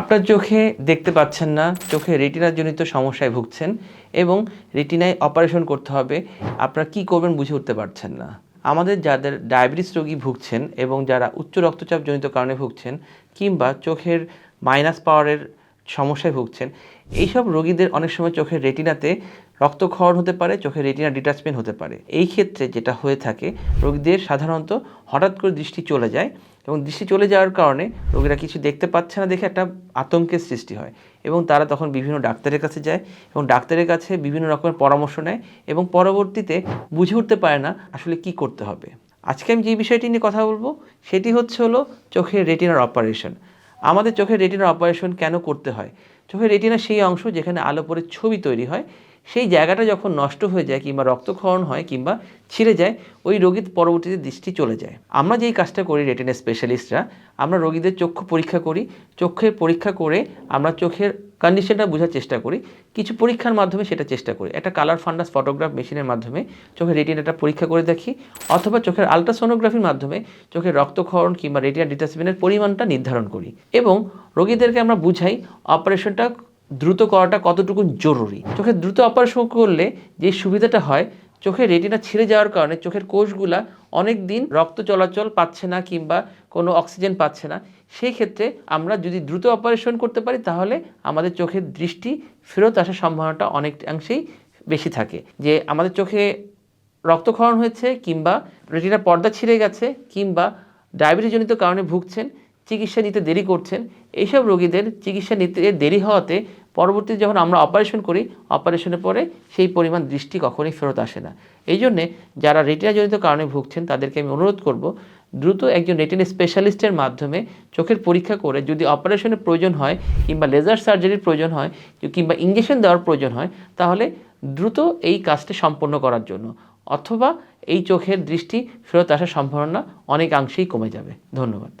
আপনার চোখে দেখতে পাচ্ছেন না, চোখে রেটিনার জনিত সমস্যায় ভুগছেন এবং রেটিনায় অপারেশন করতে হবে, আপনারা কি করবেন বুঝে উঠতে পারছেন না। আমাদের যাদের ডায়াবেটিস রোগী ভুগছেন এবং যারা উচ্চ রক্তচাপ জনিত কারণে ভুগছেন কিংবা চোখের মাইনাস পাওয়ারের সমস্যায় ভুগছেন। এইসব রোগীদের অনেক সময় চোখের রেটিনাতে রক্তক্ষরণ হতে পারে, চোখের রেটিনা ডিটাচমেন্ট হতে পারে। এই ক্ষেত্রে যেটা হয়ে থাকে, রোগীদের সাধারণত হঠাৎ করে দৃষ্টি চলে যায় এবং দৃষ্টি চলে যাওয়ার কারণে রোগীরা কিছু দেখতে পাচ্ছে না দেখে একটা আতঙ্কের সৃষ্টি হয় এবং তারা তখন বিভিন্ন ডাক্তারের কাছে যায় এবং ডাক্তারের কাছে বিভিন্ন রকমের পরামর্শ নেয় এবং পরবর্তীতে বুঝে উঠতে পারে না আসলে কি করতে হবে। আজকে আমি যে বিষয়টি নিয়ে কথা বলব, সেটি হচ্ছে হলো চোখের রেটিনার অপারেশন আমাদের চোখের রেটিনার অপারেশন কেন করতে হয়? চোখের রেটিনা সেই অংশ যেখানে আলো পরে ছবি তৈরি হয় সেই জায়গাটা যখন নষ্ট হয়ে যায় কিংবা রক্তক্ষরণ হয় কিংবা ছিঁড়ে যায়, ওই রোগীর পরবর্তীতে দৃষ্টি চলে যায়। আমরা যেই কাজটা করি রেটিনা স্পেশালিস্টরা আমরা রোগীদের চক্ষু পরীক্ষা করি। চোখের পরীক্ষা করে আমরা চোখের কন্ডিশনটা বোঝার চেষ্টা করি। কিছু পরীক্ষার মাধ্যমে সেটা চেষ্টা করি। একটা কালার ফান্ডাস ফটোগ্রাফ মেশিনের মাধ্যমে চোখের রেটিনাটা পরীক্ষা করে দেখি। অথবা চোখের আলট্রাসোনোগ্রাফির মাধ্যমে চোখের রক্তক্ষরণ কিংবা রেটিনা ডিটাচমেন্টের পরিমাণটা নির্ধারণ করি। এবং রোগীদেরকে আমরা বুঝাই অপারেশনটা দ্রুত করাটা কতটুকু জরুরি? চোখের দ্রুত অপারেশন করলে যে সুবিধাটা হয়, চোখের রেটিনা ছিঁড়ে যাওয়ার কারণে চোখের কোষগুলা অনেক দিন রক্ত চলাচল পাচ্ছে না কিংবা কোনো অক্সিজেন পাচ্ছে না। সেই ক্ষেত্রে আমরা যদি দ্রুত অপারেশন করতে পারি, তাহলে আমাদের চোখের দৃষ্টি ফেরত আসার সম্ভাবনাটা অনেকাংশেই বেশি থাকে। যে আমাদের চোখে রক্তক্ষরণ হয়েছে কিংবা রেটিনার পর্দা ছিঁড়ে গেছে কিংবা ডায়াবেটিসজনিত কারণে ভুগছেন, চিকিৎসা নিতে দেরি করছেন, এইসব রোগীদের চিকিৎসা নিতে দেরি হওয়াতে পরবর্তীতে যখন আমরা অপারেশন করি অপারেশনের পরে সেই পরিমাণ দৃষ্টি কখনোই ফেরত আসে না। এই জন্যে যারা রেটিনাজনিত কারণে ভুগছেন, তাদেরকে আমি অনুরোধ করব, দ্রুত একজন রেটিনা স্পেশালিস্টের মাধ্যমে চোখের পরীক্ষা করে যদি অপারেশনের প্রয়োজন হয় কিংবা লেজার সার্জারির প্রয়োজন হয়, কিংবা ইঞ্জেকশন দেওয়ার প্রয়োজন হয়, তাহলে দ্রুত এই কাজটি সম্পন্ন করার জন্য। অথবা এই চোখের দৃষ্টি ফেরত আসার সম্ভাবনা অনেকাংশেই কমে যাবে। ধন্যবাদ।